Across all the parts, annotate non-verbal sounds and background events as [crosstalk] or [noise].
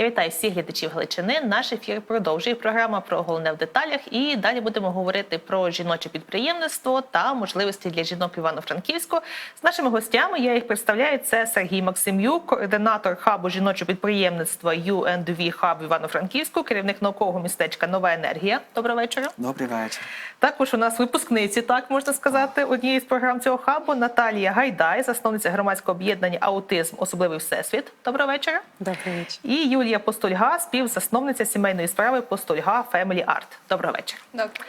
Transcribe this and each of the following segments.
Я вітаю всіх глядачів Галичини. Наш ефір продовжує програма про головне в деталях. І далі будемо говорити про жіноче підприємництво та можливості для жінок Івано-Франківську. З нашими гостями я їх представляю. Це Сергій Максимюк, координатор хабу жіночого підприємництва U&V Hub Івано-Франківську, керівник наукового містечка Нова енергія. Доброго вечора. Добрий вечір. Також у нас випускниці, так можна сказати, однієї з програм цього хабу Наталія Гайдай, засновниця громадського об'єднання Аутизм, особливий всесвіт. Доброго вечора. Добрий вечір. І Юлія Постольга, співзасновниця сімейної справи Постольга Family Art. Доброго вечора. Добре.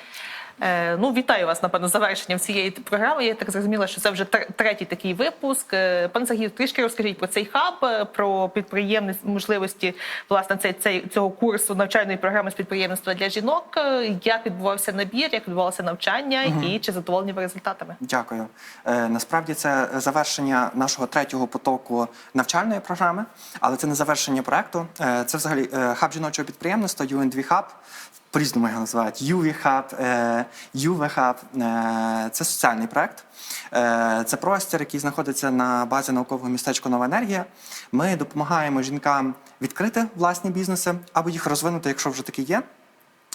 Е, ну, вітаю вас, напевно, завершенням цієї програми. Я так зрозуміла, що це вже третій такий випуск. Е, Пане Сергію, трішки розкажіть про цей хаб, е, про підприємність, можливості власне цей, цей, цього курсу навчальної програми з підприємництва для жінок. Як відбувався набір, як відбувалося навчання і чи задоволені ви результатами? Дякую. Е, насправді це завершення нашого третього потоку навчальної програми, але це не завершення проекту. Е, це взагалі е, хаб жіночого підприємництва UNV Hub. По-різному його називають UV Hub, UV Hub. Це соціальний проект. Е, це простір, який знаходиться на базі наукового містечка Нова енергія. Ми допомагаємо жінкам відкрити власні бізнеси або їх розвинути, якщо вже такі є.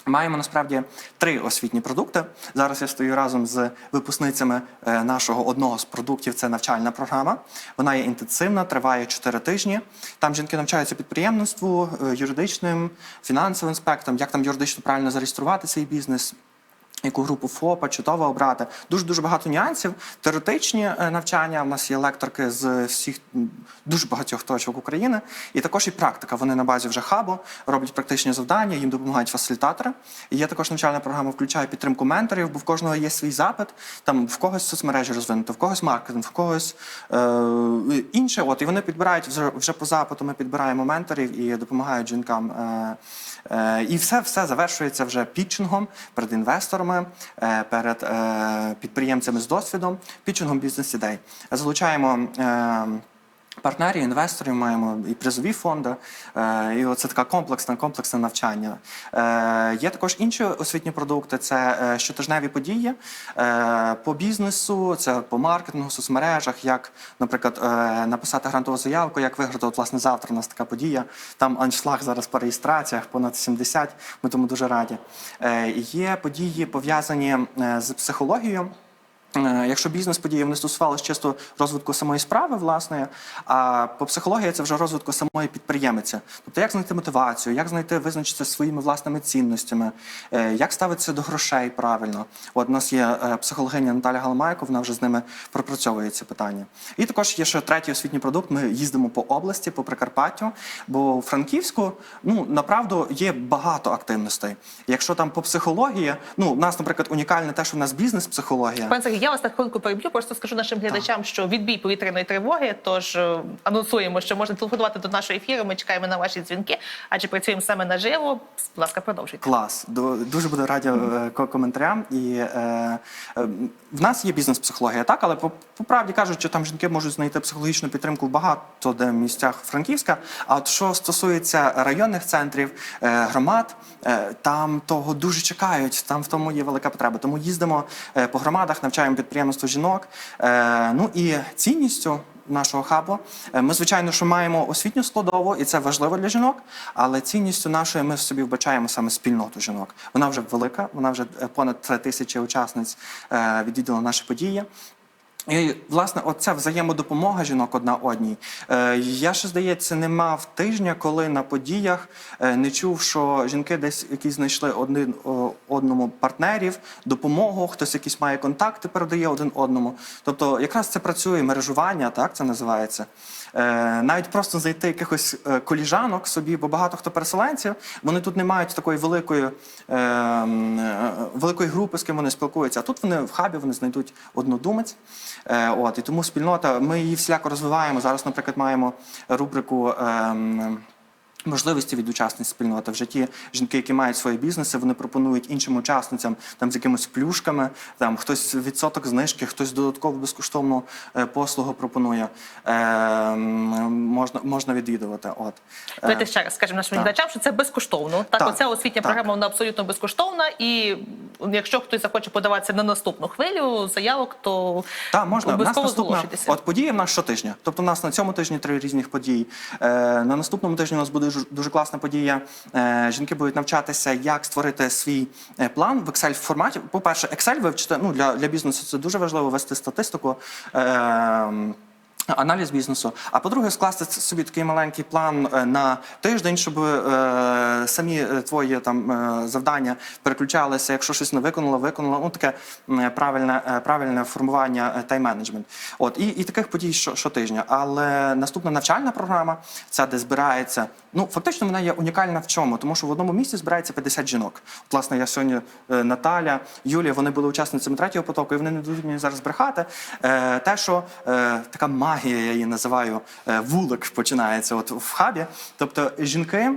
Маємо насправді три освітні продукти. Зараз я стою разом з випускницями е, нашого одного з продуктів. Це навчальна програма. Вона є інтенсивна, триває 4 тижні. Там жінки навчаються підприємництву, е, юридичним, фінансовим аспектам, як там юридично правильно зареєструвати свій бізнес. Яку групу ФОПа, чудово обрати. Дуже дуже багато нюансів. Теоретичні е, навчання. У нас є лекторки з всіх дуже багатьох точок України. І також і практика. Вони на базі вже хабу роблять практичні завдання, їм допомагають фасилітатори. І є також навчальна програма, включає підтримку менторів, бо в кожного є свій запит. Там в когось соцмережі розвинуто, в когось маркетинг, в когось е, інше. От і вони підбирають вже, вже по запиту. Ми підбираємо менторів і допомагають жінкам. Е, е, і все, все завершується вже пітчингом перед інвесторами, е, перед е, підприємцями з досвідом, пітчингом бізнес-ідей. Залучаємо. Партнерів, інвесторів маємо і призові фонди, е, і це така комплексна, комплексне навчання. Е, Є також інші освітні продукти: це е, щотижневі події по бізнесу, це по маркетингу, соцмережах, як, наприклад, написати грантову заявку, як виграти. От, власне, завтра у нас така подія. Там аншлаг зараз по реєстраціях, понад 70, Ми тому дуже раді. Є події пов'язані з психологією. Е, Якщо бізнес-події вони стосувалися чисто розвитку самої справи, власне, а по психології це вже розвитку самої підприємиця. Тобто, як знайти мотивацію, як знайти визначитися своїми власними цінностями, е, як ставитися до грошей правильно. От у нас є е, психологиня Наталя Галамайко, вона вже з ними пропрацьовує ці питання. І також є ще третій освітній продукт. Ми їздимо по області, по Прикарпаттю, бо у Франківську ну направду є багато активностей. Якщо там по психології, ну у нас, наприклад, унікальне те, що в нас бізнес-психологія. Я вас на хвилинку переб'ю. Просто скажу нашим глядачам, що відбій повітряної тривоги. Тож е, анонсуємо, що можна телефонувати до нашого ефіру. Ми чекаємо на ваші дзвінки, адже працюємо саме наживо. Будь ласка, продовжуйте. Клас, Ду- дуже буду раді е, ко- коментарям. І е, е, в нас є бізнес-психологія, так, але по, по правді кажуть, що там жінки можуть знайти психологічну підтримку в багато де місцях Франківська. А от що стосується районних центрів, е, громад, е, там того дуже чекають. Там в тому є велика потреба. Тому їздимо е, по громадах, навчаємо підприємництво жінок. Е, ну і цінністю нашого хабу. Е, Ми, звичайно, що маємо освітню складову, і це важливо для жінок. Але цінністю нашої ми собі вбачаємо саме спільноту жінок. Вона вже велика, вона вже е, понад три тисячі учасниць відвідала наші події. І, власне, оця взаємодопомога жінок одна одній. Е, я ще здається, не мав тижня, коли на подіях е, не чув, що жінки десь якісь знайшли один одному партнерів, допомогу, хтось якісь має контакти, передає один одному. Тобто, якраз це працює мережування, так це називається. Е, навіть просто знайти якихось е, коліжанок собі, бо багато хто переселенців, вони тут не мають такої великої, е, е, великої групи, з ким вони спілкуються. А тут вони в хабі вони знайдуть однодумець. Е, от, і тому спільнота, ми її всіляко розвиваємо. Зараз, наприклад, маємо рубрику. Можливості від учасниць спільноти в житті жінки, які мають свої бізнеси, вони пропонують іншим учасницям там з якимись плюшками. Там хтось відсоток знижки, хтось додаткову безкоштовну е, послугу пропонує. Е, можна можна відвідувати. От Е, Давайте ще раз скажемо нашим глядачам, що це безкоштовно. Так, Так, оця освітня так. програма вона абсолютно безкоштовна, і якщо хтось захоче подаватися на наступну хвилю заявок, то Так, можна. У нас наступна от події в нас щотижня. Тобто, у нас на цьому тижні три різних події. Е, на наступному тижні у нас буде дуже, дуже класна подія. Е, жінки будуть навчатися, як створити свій е, план в Excel форматі. По-перше, Excel вивчити ну, для, для бізнесу це дуже важливо вести статистику. Аналіз бізнесу. А по-друге, скласти собі такий маленький план е, на тиждень, щоб е, самі е, твої там е, завдання переключалися. Якщо щось не виконала, виконала. Ну таке правильне, правильне формування тайм-менеджмент. От і, і таких подій що, щотижня. Але наступна навчальна програма, ця де збирається. Ну фактично вона є унікальна в чому, тому що в одному місці збирається 50 жінок. От, власне, я сьогодні Наталя, Юлія, вони були учасницями третього потоку, і вони не дадуть мені зараз брехати. Е, те, що е, така магія, я її називаю, е, вулик починається от в хабі. Тобто жінки.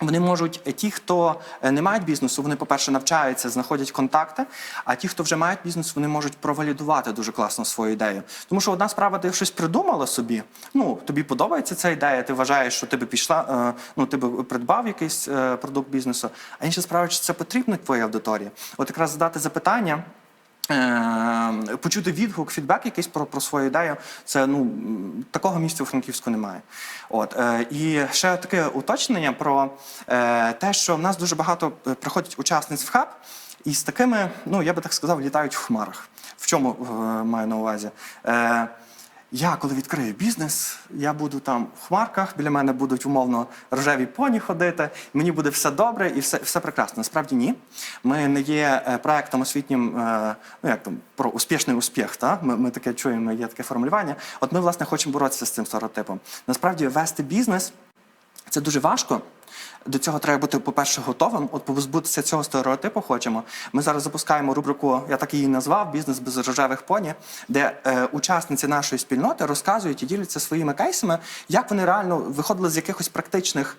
Вони можуть е, ті, хто е, не мають бізнесу, вони, по-перше, навчаються, знаходять контакти. А ті, хто вже мають бізнес, вони можуть провалідувати дуже класно свою ідею. Тому що одна справа, ти щось придумала собі. Ну тобі подобається ця ідея, ти вважаєш, що ти би пішла, ну ти би придбав якийсь продукт бізнесу. А інша справа, чи це потрібно твоїй аудиторії? От якраз задати запитання. Е, Почути відгук, фідбек якийсь про, про свою ідею, це ну такого місця у Франківську немає. От е, і ще таке уточнення про е, те, що в нас дуже багато приходять учасниць в хаб, і з такими, ну я би так сказав, літають в хмарах. В чому е, маю на увазі? Е, я коли відкрию бізнес, я буду там в хмарках, біля мене будуть умовно рожеві поні ходити, мені буде все добре і все, все прекрасно. Насправді ні. Ми не є е, проектом освітнім, е, ну як там про успішний успіх. Та? Ми, ми таке чуємо, є таке формулювання. От ми, власне, хочемо боротися з цим стереотипом. Насправді, вести бізнес це дуже важко. До цього треба бути, по-перше, готовим. От позбутися цього стереотипу хочемо. Ми зараз запускаємо рубрику, я так її назвав Бізнес без рожевих поні, де е, учасниці нашої спільноти розказують і діляться своїми кейсами, як вони реально виходили з якихось практичних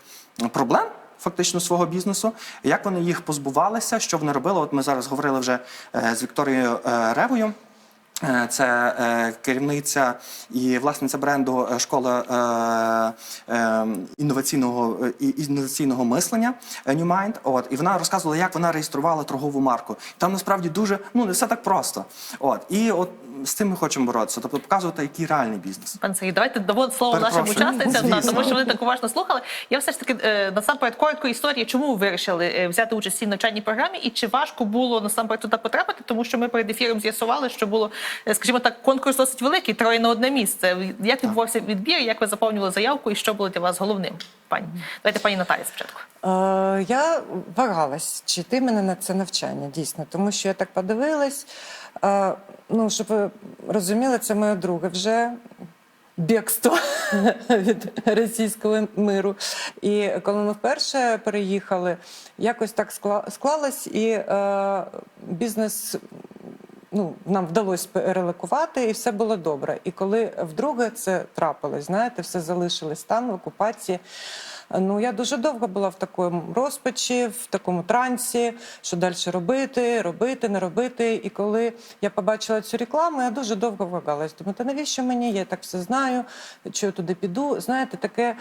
проблем. Фактично свого бізнесу, як вони їх позбувалися, що вони робили. От ми зараз говорили вже е, з Вікторією е, Ревою. Е, Це е, керівниця і власниця бренду е, школи інноваційного інноваційного мислення New Mind. От і вона розказувала, як вона реєструвала торгову марку. Там насправді дуже ну не все так просто. От і от з цим ми хочемо боротися, тобто показувати, який реальний бізнес. Пан Сергій, давайте дамо слово нашим учасницям, Звісно. тому що вони так уважно слухали. Я все ж таки е, насамперед коротко історії, чому ви вирішили е, взяти участь в цій навчальній програмі, і чи важко було насамперед туди потрапити, тому що ми перед ефіром з'ясували, що було, е, скажімо так, конкурс досить великий, троє на одне місце. Як відбувався відбір, як ви заповнювали заявку, і що було для вас головним? Пані, давайте пані Наталі спочатку. Е, Я вагалась, чи йти мене на це навчання, дійсно, тому що я так подивилась. Е, Ну, щоб ви розуміли, це моє друге вже бігство [laughs] від російського миру. І коли ми вперше переїхали, якось так скла- склалось, і е, бізнес. Ну, нам вдалося переликувати, і все було добре. І коли вдруге це трапилось, знаєте, все залишилось там в окупації. Ну, я дуже довго була в такому розпачі, в такому трансі, що далі робити, робити, не робити. І коли я побачила цю рекламу, я дуже довго вагалась. Думаю, та навіщо мені? Я так все знаю, що я туди піду. Знаєте, таке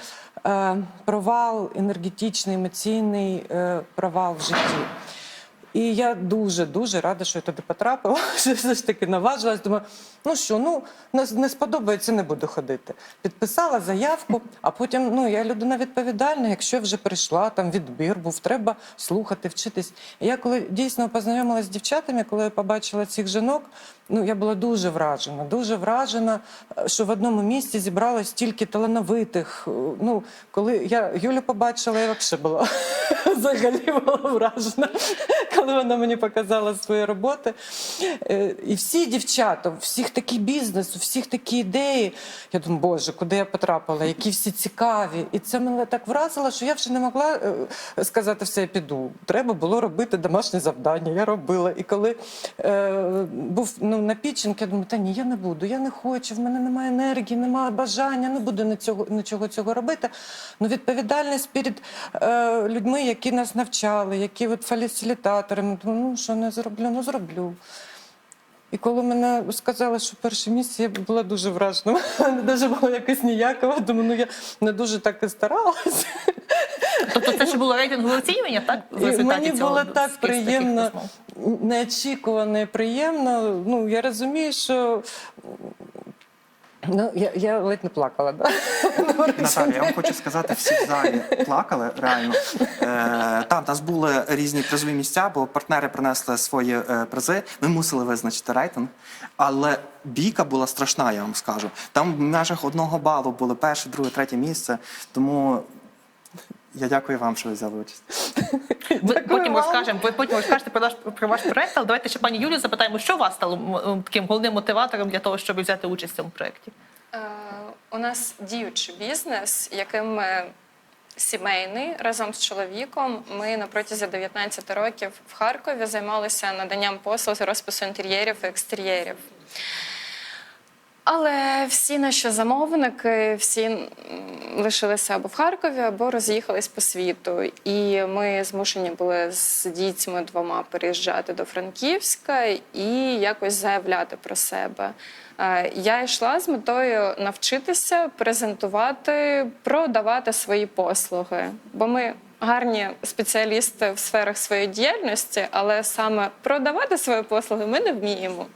е, провал енергетичний, емоційний е, провал в житті. І я дуже дуже рада, що я туди потрапила. [laughs] Що все ж таки наважилась. Думаю, ну що, ну не, сподобається, не буду ходити. Підписала заявку, а потім ну я людина відповідальна. Якщо вже прийшла, там відбір був, треба слухати, вчитись. І я коли дійсно познайомилася з дівчатами, коли я побачила цих жінок, ну я була дуже вражена, дуже вражена, е, що в одному місці зібралось стільки талановитих. Е, Ну, коли я Юлю побачила, я взагалі була [laughs] взагалі була вражена, коли вона мені показала свої роботи. Е, І всі дівчата, у всіх такий бізнес, у всіх такі ідеї. Я думаю, боже, куди я потрапила, які всі цікаві. І це мене так вразило, що я вже не могла е, сказати все, я піду. Треба було робити домашнє завдання. Я робила. І коли е, був ну, на пітчинг, я думаю, та ні, я не буду, я не хочу, в мене немає енергії, немає бажання, не буду нічого, нічого цього робити. Ну, відповідальність перед е, людьми, які нас навчали, які от фасилітатори. Ми думаю, ну що не зроблю, ну зроблю. І коли мене сказали, що перше місце, я була дуже вражена. [laughs] Мене дуже було якось ніяково. Думаю, ну я не дуже так і старалася. Тобто це ще було рейтингове оцінювання, так? В мені цього було так приємно, неочікувано і приємно. Ну, я розумію, що ну, я, я ледь не плакала. Да? Наталія, я вам хочу сказати, всі в залі плакали реально. Е, там в нас були різні призові місця, бо партнери принесли свої е, призи. Ми мусили визначити рейтинг. Але бійка була страшна, я вам скажу. Там в межах одного балу було перше, друге, третє місце. Тому я дякую вам, що ви взяли участь. Потім розкажемо, ви потім розкажете про наш про ваш проект, але давайте ще пані Юлію запитаємо, що вас стало таким головним мотиватором для того, щоб взяти участь в цьому проєкті? Е, У нас діючий бізнес, яким ми сімейний разом з чоловіком. Ми на протязі 19 років в Харкові займалися наданням послуг з розпису інтер'єрів і екстер'єрів. Але всі наші замовники, всі лишилися або в Харкові, або роз'їхались по світу. І ми змушені були з дітьми двома переїжджати до Франківська і якось заявляти про себе. Е, Я йшла з метою навчитися презентувати, продавати свої послуги, бо ми гарні спеціалісти в сферах своєї діяльності, але саме продавати свої послуги ми не вміємо.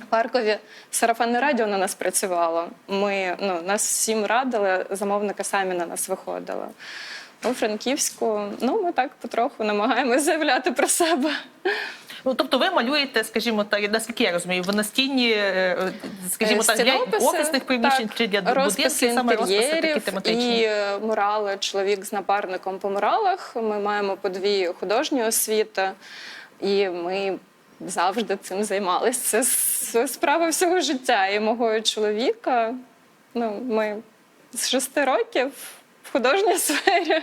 В Харкові сарафанне радіо на нас працювало. Ми ну нас всім радили, замовники самі на нас виходили. У Франківську, ну ми так потроху намагаємось заявляти про себе. Ну, тобто ви малюєте, скажімо так, наскільки я розумію, в настінні, е, скажімо так, для офісних приміщень так, чи для будинків, саме розписи такі тематичні. і е, мурали. Чоловік з напарником по муралах. Ми маємо по дві художні освіти, і ми завжди цим займалися. Це справа всього життя. І мого чоловіка. Ну, ми з шести років в художній сфері.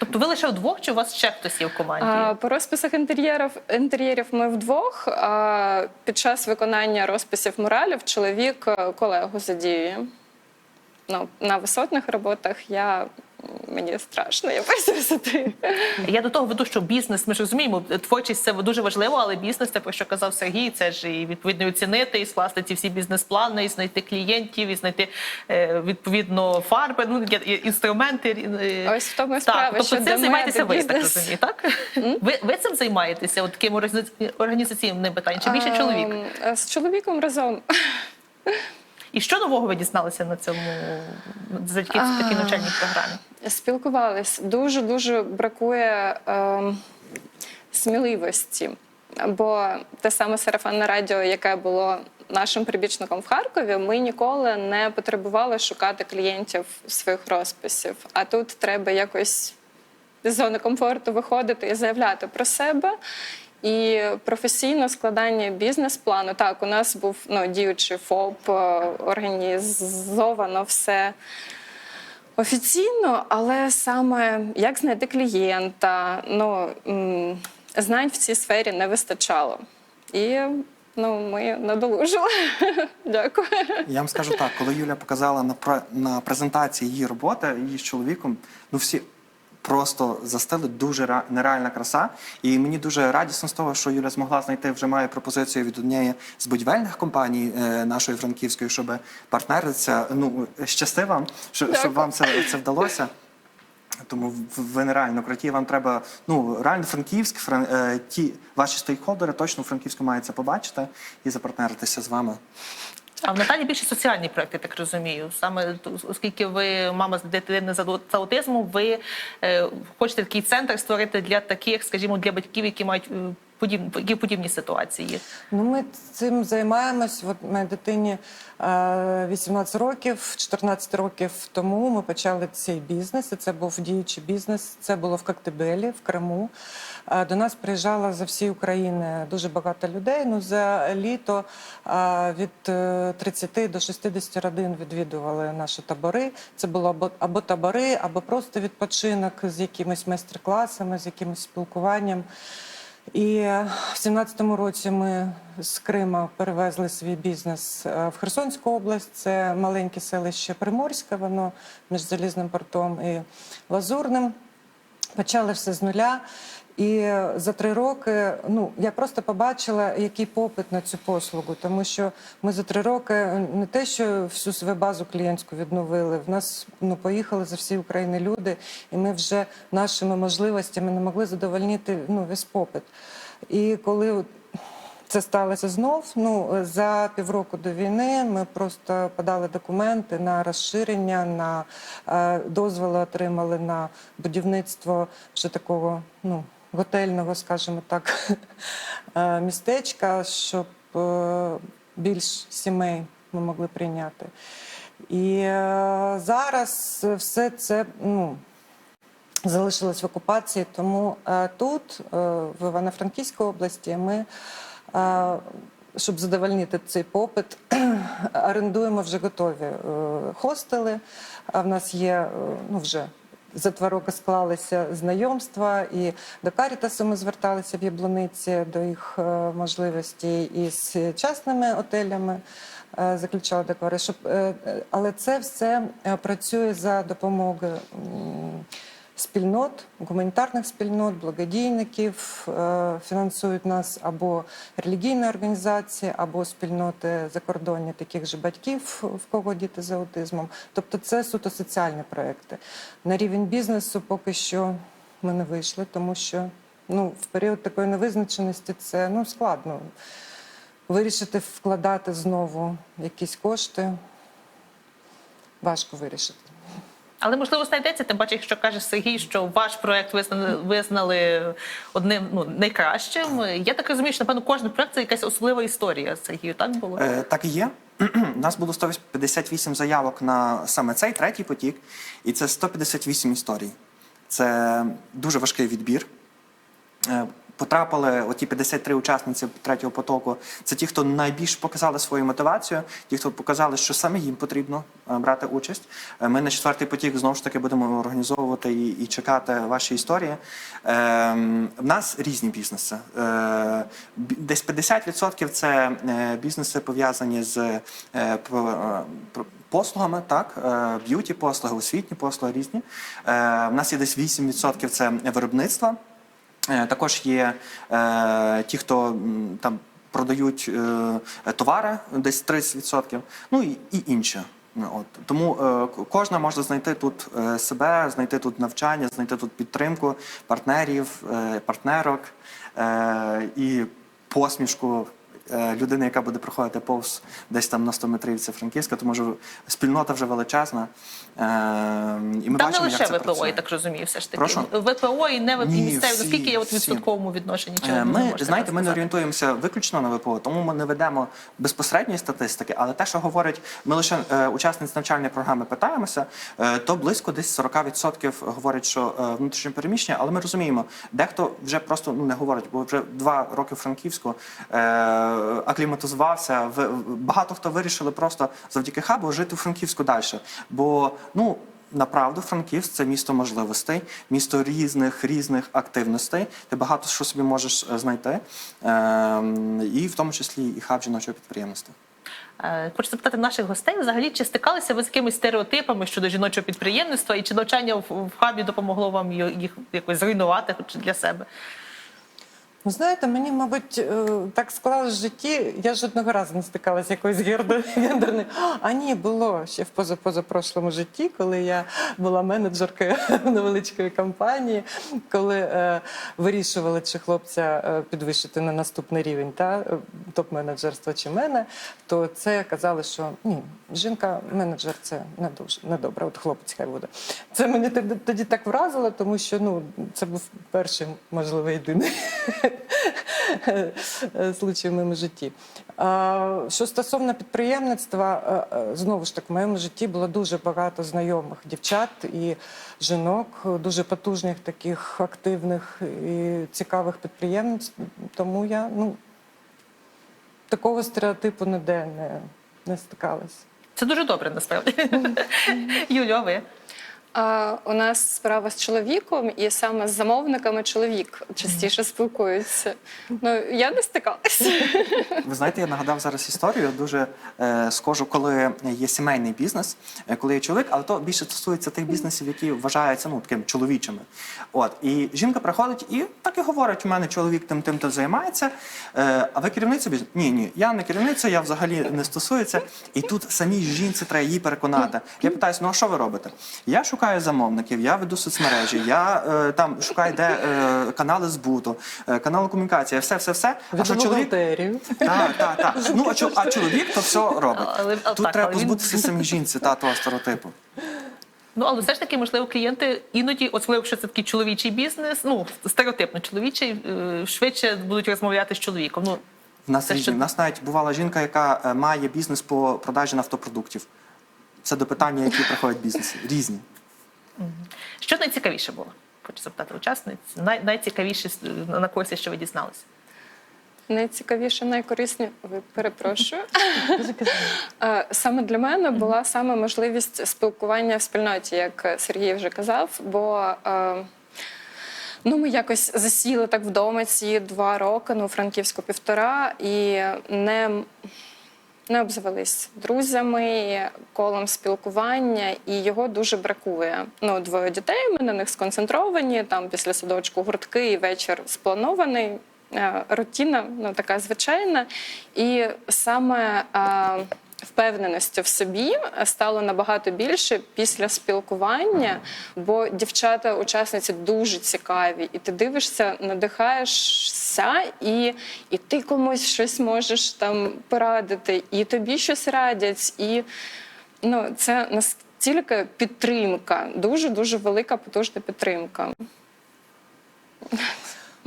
Тобто ви лише вдвох, чи у вас ще хтось є в команді? А, по розписах інтер'єрів інтер'єрів ми вдвох. А під час виконання розписів муралів чоловік е, колегу задіює. Ну, на висотних роботах я мені страшно, я боюся висоти. Я до того веду, що бізнес, ми ж розуміємо, творчість це дуже важливо, але бізнес, те, про що казав Сергій, це ж і відповідно оцінити, і скласти ці всі бізнес-плани, і знайти клієнтів, і знайти е, відповідно фарби, ну інструменти. е, Ось в тому так, справа, тобто що цим де займаєтеся ви, так розумію, так? Ви, ви цим займаєтеся, от таким організаці- організаційним питанням, чи більше чоловік? З чоловіком разом. І що нового ви дізналися на цьому завдяки такій навчальній програмі? Спілкувались. Дуже дуже бракує ем, сміливості. Бо те саме сарафанне радіо, яке було нашим прибічником в Харкові, ми ніколи не потребували шукати клієнтів своїх розписів. А тут треба якось з зони комфорту виходити і заявляти про себе. І професійне складання бізнес-плану. Так, у нас був ну, діючий ФОП, е, організовано все офіційно, але саме як знайти клієнта, ну знань в цій сфері не вистачало. І ну, ми надолужили. [laughs] Дякую. Я вам скажу так, коли Юля показала на на презентації її роботи, її з чоловіком, ну всі просто застили дуже нереальна краса. І мені дуже радісно з того, що Юля змогла знайти вже має пропозицію від однієї з будівельних компаній е, нашої франківської, щоб партнеритися. Ну щасти вам, що, щоб вам це, це вдалося. Тому ви нереально круті. Вам треба ну реально франківськ, фран, е, ті ваші стейкхолдери точно у Франківську мають це побачити і запартнеритися з вами. А в Наталі більше соціальні проекти, так розумію. Саме оскільки ви мама з дитини з аутизмом, ви е, хочете такий центр створити для таких, скажімо, для батьків, які мають е, подібні, які в подібній ситуації. Ну, ми цим займаємось. От моїй дитині е, 18 років, 14 років тому ми почали цей бізнес. І це був діючий бізнес. Це було в Коктебелі, в Криму. Е, До нас приїжджало за всі України дуже багато людей. Ну за літо е, від е, 30 до 60 родин відвідували наші табори. Це було або, або табори, або просто відпочинок з якимись майстер-класами, з якимось спілкуванням. І в 17-му році ми з Крима перевезли свій бізнес е, в Херсонську область. Це маленьке селище Приморське, воно між залізним портом і Лазурним. почали все з нуля. І за три роки ну я просто побачила, який попит на цю послугу, тому що ми за три роки не те, що всю свою базу клієнтську відновили. В нас ну поїхали за всі України люди, і ми вже нашими можливостями не могли задовольнити ну весь попит. І коли це сталося знов. Ну за півроку до війни ми просто подали документи на розширення, на е, дозволи отримали на будівництво вже такого ну готельного, скажімо так, [laughs] е, містечка, щоб е, більш сімей ми могли прийняти. І е, зараз все це ну, залишилось в окупації. Тому тут, в Івано-Франківській області, ми, щоб задовольнити цей попит, [clears throat] орендуємо вже готові хостели. А в нас є ну, вже. За два роки склалися знайомства, і до Карітасу ми зверталися в Яблуниці до їх можливості можливостей, і з частними отелями е, заключали договори. Щоб, е, е, але це все е, працює за допомогою спільнот, гуманітарних спільнот, благодійників. Е, Фінансують нас або релігійні організації, або спільноти закордонні таких же батьків, в кого діти з аутизмом. Тобто це суто соціальні проекти. На рівень бізнесу поки що ми не вийшли, тому що ну, в період такої невизначеності це ну, складно. Вирішити вкладати знову якісь кошти важко вирішити. Але можливо знайдеться, тим паче, якщо каже Сергій, що ваш проект визнали, визнали одним ну найкращим. Я так розумію, що напевно кожен проект це якась особлива історія. Сергію, так було? Е, так і є. У [clears throat] нас було 158 заявок на саме цей третій потік, і це 158 історій. Це дуже важкий відбір. Потрапили оті 53 учасниці третього потоку. Це ті, хто найбільш показали свою мотивацію, ті, хто показали, що саме їм потрібно е, брати участь. Е, Ми на четвертий потік знову ж таки будемо організовувати і, і чекати ваші історії. Е, в нас різні бізнеси. Е, десь 50% це е, бізнеси пов'язані з е, послугами, так, б'юті послуги, освітні послуги різні. В нас є десь 8% це виробництво. Е, Також є е, ті, хто там продають е, товари, десь 30%, ну і, і інші. Ну, От. Тому е, кожна може знайти тут е, себе, знайти тут навчання, знайти тут підтримку партнерів, е, партнерок е, і посмішку людини, яка буде проходити повз десь там на 100 метрів це Франківська, тому що спільнота вже величезна. Е, і ми Там не лише як це ВПО, працює. я так розумію, все ж таки. Прошу? ВПО і не ВПО, Ні, місцеві. всі, Наскільки є от всі. відсотковому відношенні? Чи Е, Ми знаєте, ми не орієнтуємося виключно на ВПО, тому ми не ведемо безпосередньої статистики, але те, що говорять, ми лише е, учасниць навчальної програми питаємося, е, то близько десь 40% говорять, що е, внутрішнє переміщення, але ми розуміємо, дехто вже просто ну не говорить, бо вже два роки в Франківську е, акліматизувався. В- багато хто вирішили просто завдяки хабу жити в Франківську далі. Бо ну. Направду, Франківськ це місто можливостей, місто різних різних активностей. Ти багато що собі можеш е, знайти, ем, і в тому числі і хаб жіночого підприємництва. Е, Хочу запитати наших гостей взагалі, чи стикалися ви з якимись стереотипами щодо жіночого підприємництва, і чи навчання в, хабі допомогло вам їх якось зруйнувати для себе? Ну, знаєте, мені, мабуть, е, так склалось в житті. Я жодного разу не стикалася з якоюсь гендер- гендерною. А ні, було ще в позапозапрошлому житті, коли я була менеджеркою [laughs] невеличкої компанії, коли е, вирішували, чи хлопця е, підвищити на наступний рівень та е, топ-менеджерства чи мене, то це казали, що ні, жінка-менеджер це не дуже недобре. От хлопець хай буде. Це мені тоді, так вразило, тому що ну це був перший, можливо, єдиний [laughs] случай в моєму житті. Що стосовно підприємництва, е, е, знову ж таки, в моєму житті було дуже багато знайомих дівчат і жінок, дуже потужних, таких активних і цікавих підприємниць. Тому я ну, такого стереотипу ніде не, не стикалась. Це дуже добре, насправді. Юльо, ви? У нас справа з чоловіком, і саме з замовниками чоловік частіше спілкується. Ну я не стикалася. Ви знаєте, я нагадав зараз історію дуже е, схожу, коли є сімейний бізнес, е, коли є чоловік, але то більше стосується тих бізнесів, які вважаються ну такими чоловічими. От і жінка приходить і так і говорить: у мене чоловік тим тим то займається. Е, а ви керівниця бізнесу? Ні, ні, я не керівниця, я взагалі не стосується. І тут самій жінці треба її переконати. Я питаюся, ну а що ви робите? Я замовників, я веду соцмережі, я е, там шукаю де е, канали збуту, е, канали комунікації, все, все, все. А що чоловік? Так, так, так. Ну, а, чо- а чоловік то все робить. Але- але Тут так, треба але він- позбутися самій жінці та того стереотипу. Ну, але все ж таки, можливо, клієнти іноді, особливо якщо це такий чоловічий бізнес, ну стереотипно чоловічий, е, швидше будуть розмовляти з чоловіком. Ну В нас Це різні. що- В нас навіть бувала жінка, яка е, має бізнес по продажі нафтопродуктів. Це до питання, які приходять бізнеси. Різні. Що найцікавіше було? Хочу запитати учасниць. Най, найцікавіше е, на курсі, що ви дізналися. Найцікавіше, найкорисніше, перепрошую. [laughs] Е, Саме для мене була саме можливість спілкування в спільноті, як Сергій вже казав. Бо е, ну, ми якось засіли так вдома ці два роки, ну, Франківську півтора, і не, не обзавелись друзями, колом спілкування, і його дуже бракує. Ну, двоє дітей, ми на них сконцентровані, там після садочку гуртки і вечір спланований. Рутіна, Рутина, ну така звичайна, і саме е, впевненості в собі стало набагато більше після спілкування, бо дівчата, учасниці дуже цікаві, і ти дивишся, надихаєшся, і, і ти комусь щось можеш там порадити, і тобі щось радять, і ну це настільки підтримка, дуже дуже велика потужна підтримка.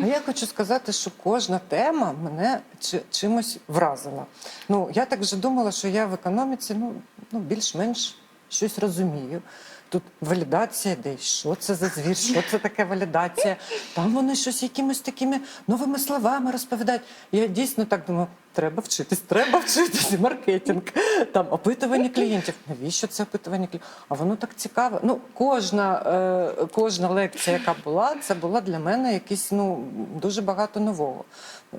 А я хочу сказати, що кожна тема мене чи- чимось вразила. Ну, я так вже думала, що я в економіці ну, ну, більш-менш щось розумію. Тут валідація йде. Що це за звір? Що це таке валідація? Там вони щось якимись такими новими словами розповідають. Я дійсно так думаю, треба вчитись, треба вчитись. Маркетинг, там опитування клієнтів. Навіщо це опитування клієнтів? А воно так цікаво. Ну, кожна, е, кожна лекція, яка була, це була для мене якісь ну дуже багато нового.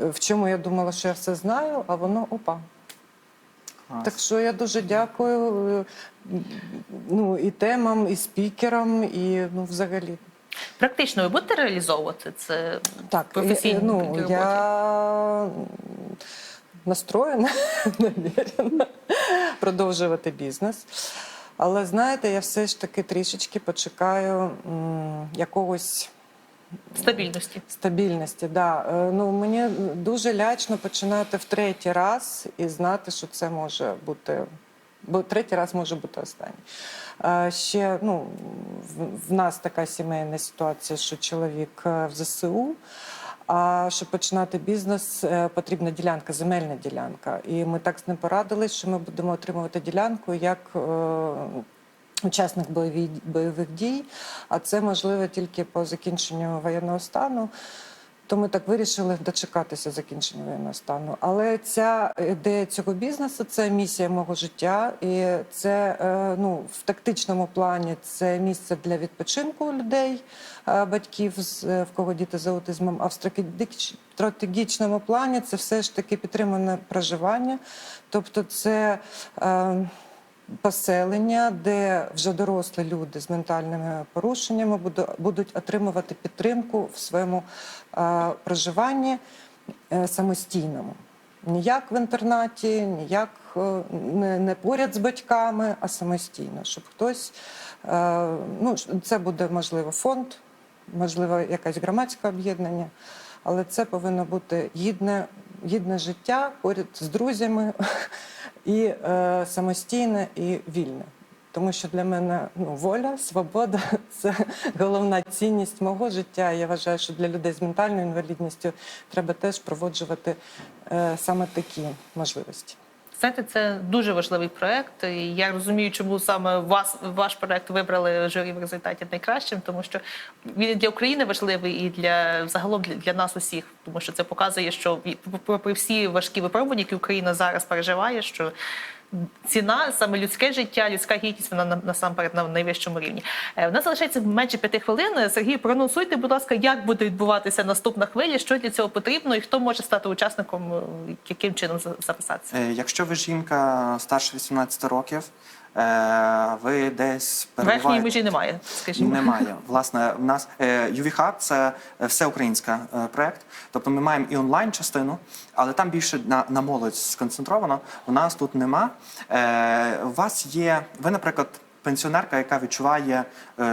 Е, В чому я думала, що я все знаю, а воно опа. Так що я дуже дякую е, ну, і темам, і спікерам, і ну, взагалі. Практично ви будете реалізовувати це Так, е, ну, я настроєна, [laughs] намірена продовжувати бізнес. Але знаєте, я все ж таки трішечки почекаю м, якогось стабільності. Стабільності, да. Е, Ну мені дуже лячно починати в третій раз і знати, що це може бути. Бо третій раз може бути останній. Е, Ще ну, в, нас така сімейна ситуація, що чоловік е, в ЗСУ. А щоб починати бізнес, потрібна ділянка, земельна ділянка. І ми так з ним порадились, що ми будемо отримувати ділянку як учасник бойові, бойових дій, а це можливо тільки по закінченню воєнного стану. То ми так вирішили дочекатися закінчення воєнного стану. Але ця ідея цього бізнесу це місія мого життя, і це е, ну в тактичному плані це місце для відпочинку людей, е, батьків, е, в кого діти з аутизмом. А в стратегіч- стратегічному плані це все ж таки підтримане проживання, тобто це. Поселення, де вже дорослі люди з ментальними порушеннями буду- будуть отримувати підтримку в своєму е, проживанні е, самостійному. Ніяк в інтернаті, ніяк е, не, поряд з батьками, а самостійно, щоб хтось ну це буде можливо фонд, можливо, якесь громадське об'єднання, але це повинно бути гідне, гідне життя поряд з друзями [laughs] і е, самостійне і вільне. Тому що для мене ну, воля, свобода це головна цінність мого життя. Я вважаю, що для людей з ментальною інвалідністю треба теж проводжувати е, саме такі можливості. Знаєте, це дуже важливий проект. І я розумію, чому саме вас ваш проект вибрали журі в результаті найкращим, тому що він для України важливий і для загалом для, для нас усіх, тому що це показує, що попри всі важкі випробування, які Україна зараз переживає, що ціна, саме людське життя, людська гідність, вона на- насамперед на найвищому рівні. Е, У нас залишається менше п'яти хвилин. Сергій, проанонсуйте, будь ласка, як буде відбуватися наступна хвиля, що для цього потрібно, і хто може стати учасником, е, яким чином за- записатися. Е, Якщо ви жінка старше 18 років, ви десь Верхньої перебуваєте... межі немає, скажімо. Немає. Власне, в нас е, UV Hub – це е, проект. Тобто ми маємо і онлайн частину, але там більше на, на молодь сконцентровано. У нас тут нема. Е, у вас є, ви, наприклад. Пенсіонерка, яка відчуває е,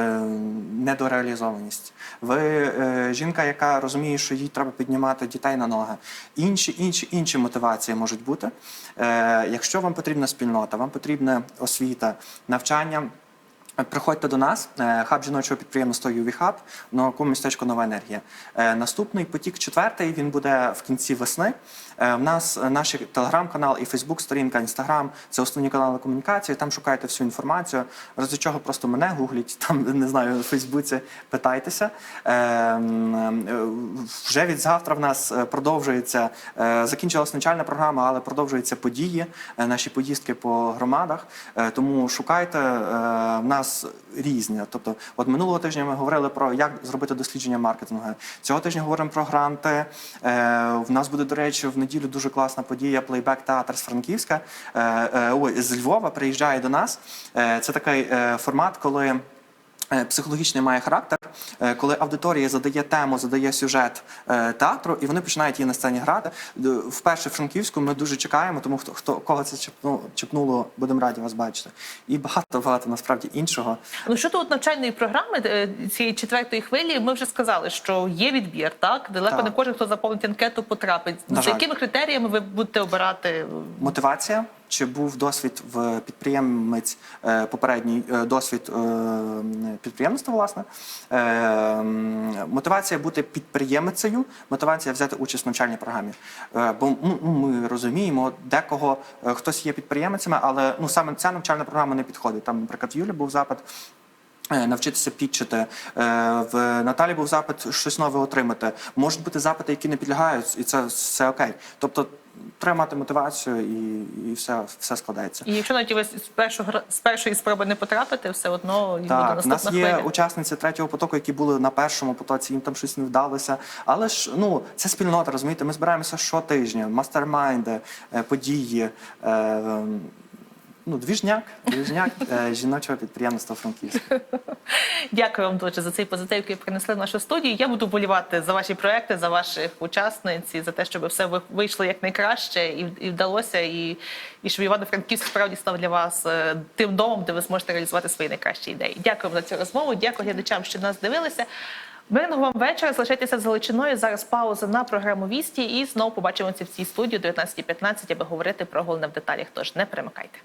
недореалізованість, ви е, жінка, яка розуміє, що їй треба піднімати дітей на ноги. Інші, інші, інші мотивації можуть бути. Е, якщо вам потрібна спільнота, вам потрібна освіта, навчання. Приходьте до нас, е, хаб жіночого підприємства в новому містечку Нова енергія. Е, Наступний потік четвертий він буде в кінці весни. Е, В нас е, наш телеграм-канал і Фейсбук-сторінка, Інстаграм це основні канали комунікації. Там шукайте всю інформацію. Разі чого просто мене гугліть, там [laughs] не знаю, у Фейсбуці питайтеся. Е, е, Вже від завтра в нас е, продовжується е, закінчилась навчальна програма, але продовжуються події, е, наші поїздки по громадах. Е, Тому шукайте е, в нас різні. Тобто, от минулого тижня ми говорили про як зробити дослідження маркетингу. Цього тижня говоримо про гранти. Е, В нас буде, до речі, в неділю дуже класна подія Плейбек театр з Франківська. Е, е, Ой, з Львова приїжджає до нас. Е, Це такий е, формат, коли. Е, Психологічний має характер, е, коли аудиторія задає тему, задає сюжет е, театру, і вони починають її на сцені грати. Вперше в Франківську ми дуже чекаємо, тому хто хто кого це чіпнуло, чіпнуло, будемо раді вас бачити. І багато багато насправді іншого. Ну щодо от навчальної програми цієї четвертої хвилі, ми вже сказали, що є відбір. Так далеко Так. не кожен, хто заповнить анкету, потрапить. За якими критеріями ви будете обирати? Мотивація. Чи був досвід в підприємець е, попередній е, досвід е, підприємництва, власне? Мотивація бути підприємицею, мотивація взяти участь в навчальній програмі. Бо ну, ми розуміємо, декого хтось є підприємцями, але ну саме ця навчальна програма не підходить. Там, наприклад, в Юлі був запит. Навчитися підчити в Наталі був запит щось нове отримати. Можуть бути запити, які не підлягають, і це все окей. Тобто треба мати мотивацію, і, і все, все складається. І якщо навіть ви з першого з першої спроби не потрапити, все одно і буде наступна наступна нас є хвиля. учасниці третього потоку, які були на першому потоці, їм там щось не вдалося. Але ж ну це спільнота, розумієте? Ми збираємося щотижня, мастермайнди, е, події. Е, ну, двіжняк, двіжняк е, жіночого підприємництва Франківська. [laughs] Дякую вам дуже за цей позитив, який принесли в нашу студію. Я буду болівати за ваші проекти, за ваших учасниць і за те, щоб все ви- вийшло якнайкраще і, і вдалося, і, і щоб Івано-Франківськ справді став для вас е, тим домом, де ви зможете реалізувати свої найкращі ідеї. Дякую вам за цю розмову. Дякую глядачам, що нас дивилися. Мирного вам вечора. Залишайтеся з Галичиною. Зараз пауза на програму Вісті. І знову побачимося в цій студії о 19.15, аби говорити про головне в деталях. Тож не перемикайте.